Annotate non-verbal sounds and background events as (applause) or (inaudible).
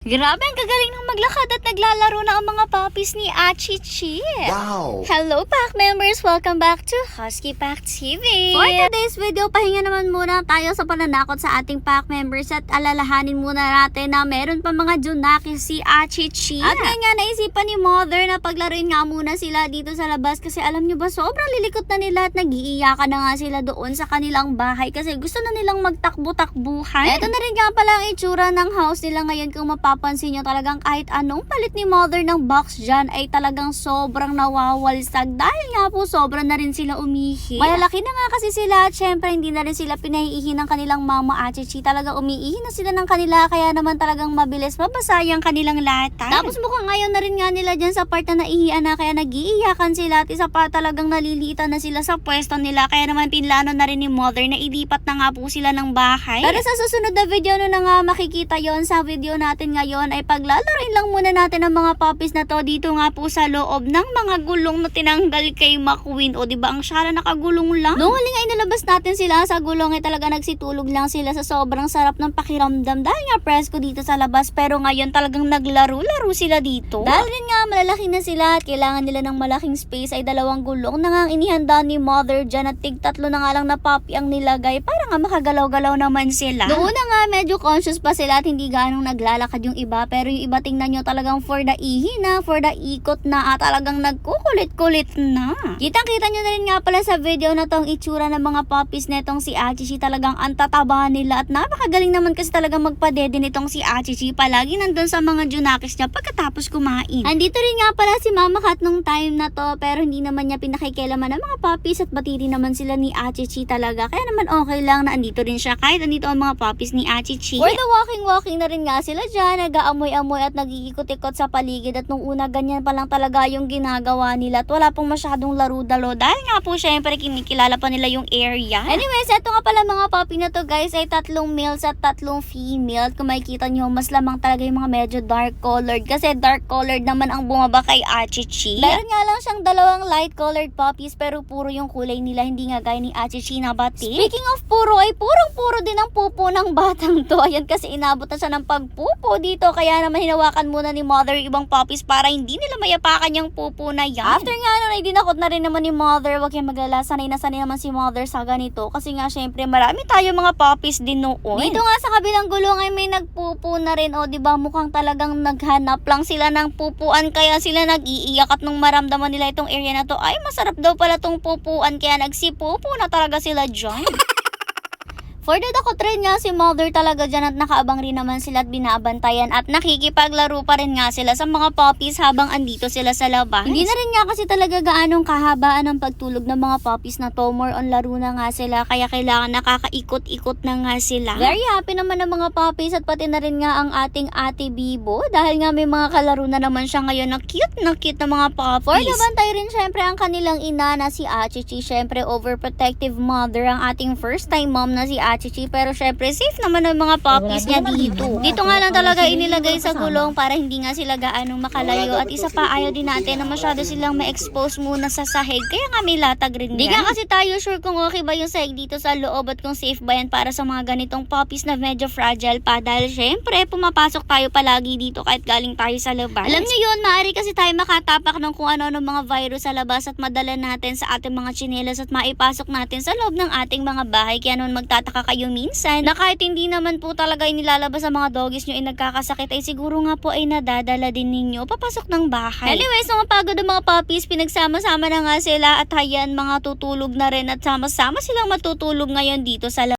Grabe, ang gagaling ng maglakad at naglalaro na ang mga puppies ni Achichi. Wow! Hello, Pack members! Welcome back to Husky Pack TV! For today's video, pahinga naman muna tayo sa pananakot sa ating Pack members at alalahanin muna natin na meron pa mga Junaki si Achichi. At ngayon nga, naisipan ni Mother na paglaruin nga muna sila dito sa labas kasi alam nyo ba, sobrang lilikot na nila at nag-iiyakan na nga sila doon sa kanilang bahay kasi gusto na nilang magtakbo-takbuhan. Ito na rin nga pala ang itsura ng house nila ngayon kung mapapansin nyo talagang kahit anong palit ni mother ng box dyan ay talagang sobrang nawawalsag dahil nga po sobra na rin sila umihi. Malalaki na nga kasi sila at syempre hindi na rin sila pinaiihi ng kanilang mama Achichi. Talaga umiihi na sila ng kanila kaya naman talagang mabilis mabasa yung kanilang latan. Tapos mukhang ngayon na rin nga nila dyan sa part na naihian na kaya nagiiyakan sila at isa pa talagang naliliitan na sila sa pwesto nila kaya naman pinlano na rin ni mother na ilipat na nga po sila ng bahay. Pero sa susunod na video no na nga makikita yon sa video natin ngayon ay paglalaroin lang muna natin ang mga puppies na to dito nga po sa loob ng mga gulong na tinanggal kay McQueen. O di ba ang Shara nakagulong lang? Noong huli nga inalabas natin sila sa gulong ay talaga nagsitulog lang sila sa sobrang sarap ng pakiramdam dahil nga presko dito sa labas pero ngayon talagang naglaro-laro sila dito. Dahil rin nga malalaki na sila at kailangan nila ng malaking space ay dalawang gulong na nga inihanda ni mother dyan at tig tatlo na nga lang na puppy ang nilagay para nga makagalaw-galaw naman sila. Noong una nga medyo conscious pa sila at hindi ganong naglalakad yung iba pero yung iba tingnan nyo talagang for the ihi na, for the ikot na at talagang nagkukulit-kulit na. Kitang-kita nyo na rin nga pala sa video na tong itsura ng mga puppies netong si Achichi talagang ang tataba nila at napakagaling naman kasi talagang magpadede nitong si Achichi palagi nandun sa mga junakis niya pagkatapos kumain. Andito rin nga pala si Mama Kat nung time na to pero hindi naman niya pinakikialaman ng mga puppies at batiri naman sila ni Achichi talaga kaya naman okay lang na andito rin siya kahit andito ang mga puppies ni Achichi. For the walking-walking na rin nga sila dyan, nag-aamoy-amoy at nag-iikot-ikot sa paligid at nung una ganyan pa lang talaga yung ginagawa nila at wala pong masyadong laro-dalo dahil nga po syempre kinikilala pa nila yung area. Anyways, eto nga pala mga puppy na to guys ay tatlong males at tatlong female. Kung makikita nyo, mas lamang talaga yung mga medyo dark colored kasi dark colored naman ang bumaba kay Achichi. Meron nga lang siyang dalawang light colored puppies pero puro yung kulay nila hindi nga gaya ni Achichi na batik. Speaking of puro ay purong-puro din ang pupo ng batang to. Ayan kasi inabot na siya ng pagpupo dito kaya naman hinawakan muna ni mother ibang puppies para hindi nila mayapakan yung pupo na yan. After nga nun ay dinakot na rin naman ni mother. Huwag kayong magalala. Sanay na sanay naman si mother sa ganito. Kasi nga syempre marami tayo mga puppies din noon. Dito nga sa kabilang gulong ay may nagpupo na rin. O di ba mukhang talagang naghanap lang sila ng pupuan. Kaya sila nag-iiyak at nung maramdaman nila itong area na to ay masarap daw pala tong pupuan. Kaya nagsipupo na talaga sila dyan. (laughs) For the dakot rin nga si mother talaga dyan at nakaabang rin naman sila at binabantayan at nakikipaglaro pa rin nga sila sa mga puppies habang andito sila sa labas. Hindi na rin nga kasi talaga gaanong kahabaan ang pagtulog ng mga puppies na to. More on laro na nga sila kaya kailangan nakakaikot-ikot na nga sila. Very happy naman ang mga puppies at pati na rin nga ang ating ate Bibo dahil nga may mga kalaro na naman siya ngayon na cute na cute na mga puppies. For the bantay rin syempre ang kanilang ina na si Achichi. Syempre overprotective mother ang ating first time mom na si Achichi pero syempre safe naman ang mga puppies niya dito. Dito nga lang talaga inilagay sa gulong para hindi nga sila gaanong makalayo. At isa pa ayaw din natin na masyado silang ma-expose muna sa sahig. Kaya nga may latag rin yan. Di nga kasi tayo sure kung okay ba yung sahig dito sa loob at kung safe ba yan para sa mga ganitong puppies na medyo fragile pa. Dahil syempre pumapasok tayo palagi dito kahit galing tayo sa labas. Alam niyo yun, maaari kasi tayo makatapak ng kung ano-ano mga virus sa labas at madala natin sa ating mga chinelas at maipasok natin sa loob ng ating mga bahay. Kaya naman magtataka kayo minsan na kahit hindi naman po talaga inilalabas ang mga doggies nyo ay nagkakasakit ay siguro nga po ay nadadala din ninyo papasok ng bahay. Anyways, mga pagod ang mga puppies, pinagsama-sama na nga sila at hayan mga tutulog na rin at sama-sama silang matutulog ngayon dito sa